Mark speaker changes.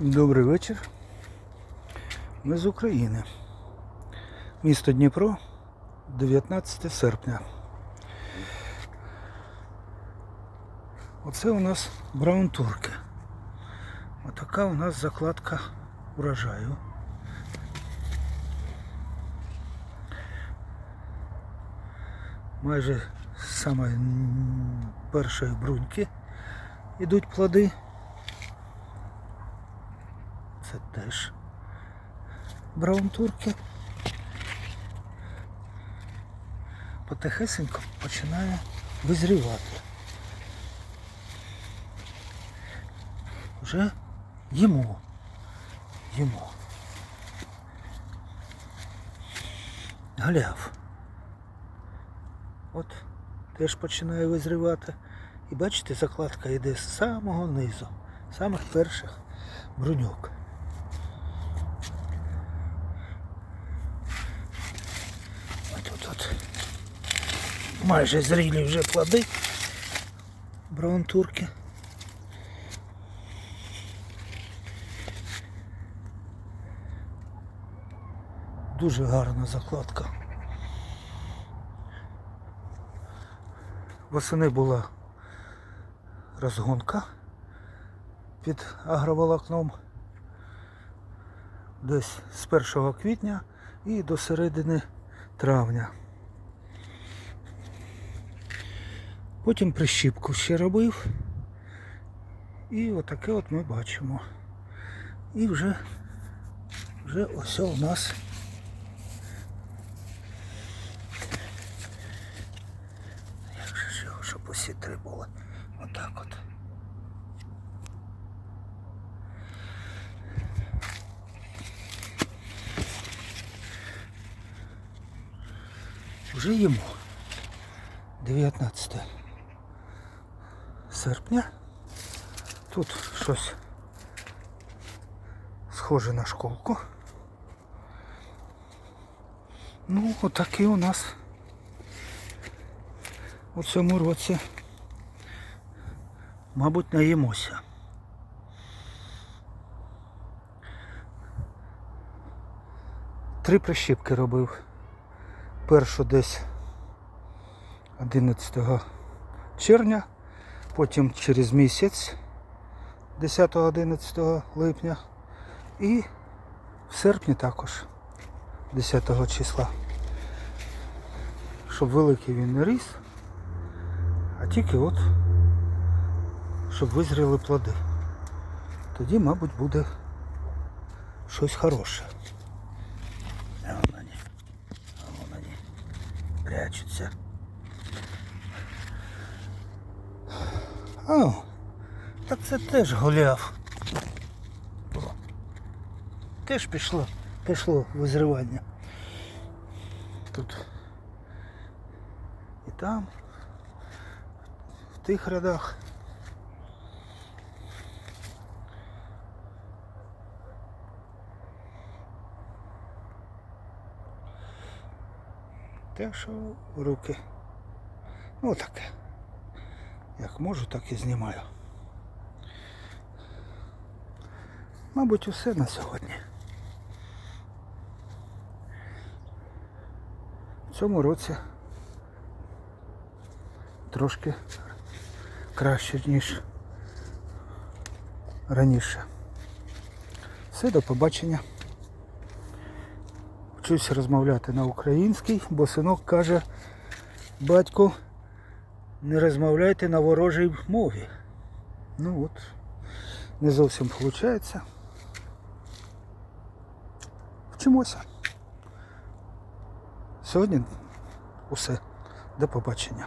Speaker 1: Добрий вечір. Ми з України. Місто Дніпро, 19 серпня. Оце у нас браунтурки. Отака у нас закладка урожаю. Майже з самої першої бруньки йдуть плоди. Це теж браунтурки. Потихесенько починає визрівати. Вже їмо. Їмо. Галяв. От теж починає визрівати. І бачите, закладка йде з самого низу, з самих перших бруньок. А тут майже зрілі вже плоди браунтурки. Дуже гарна закладка. Восени була розгонка під агроволокном десь з 1 квітня і до середини травня. Потім прищіпку ще робив. І отаке от ми бачимо. І вже, вже ось у нас як же ж його, щоб усі три були. Отак от. Вже їмо. 19 серпня. Тут щось схоже на школку. Ну, отакий у нас у цьому році, мабуть, наїмося. Три прищіпки робив. Першу десь 11 червня, потім через місяць 10-11 липня і в серпні також 10 числа. Щоб великий він не ріс, а тільки от щоб визріли плоди. Тоді, мабуть, буде щось хороше. Прячуться. О, так це теж гуляв. О, Теж пішло, пішло визривання. Тут і там, в тих рядах. Так що руки. Ну таке. Як можу, так і знімаю. Мабуть, усе на сьогодні. В цьому році трошки краще, ніж раніше. Все, до побачення. Вчусь розмовляти на українській, бо синок каже, батько, не розмовляйте на ворожій мові. Ну от, не зовсім виходить. Вчимося. Сьогодні усе. До побачення.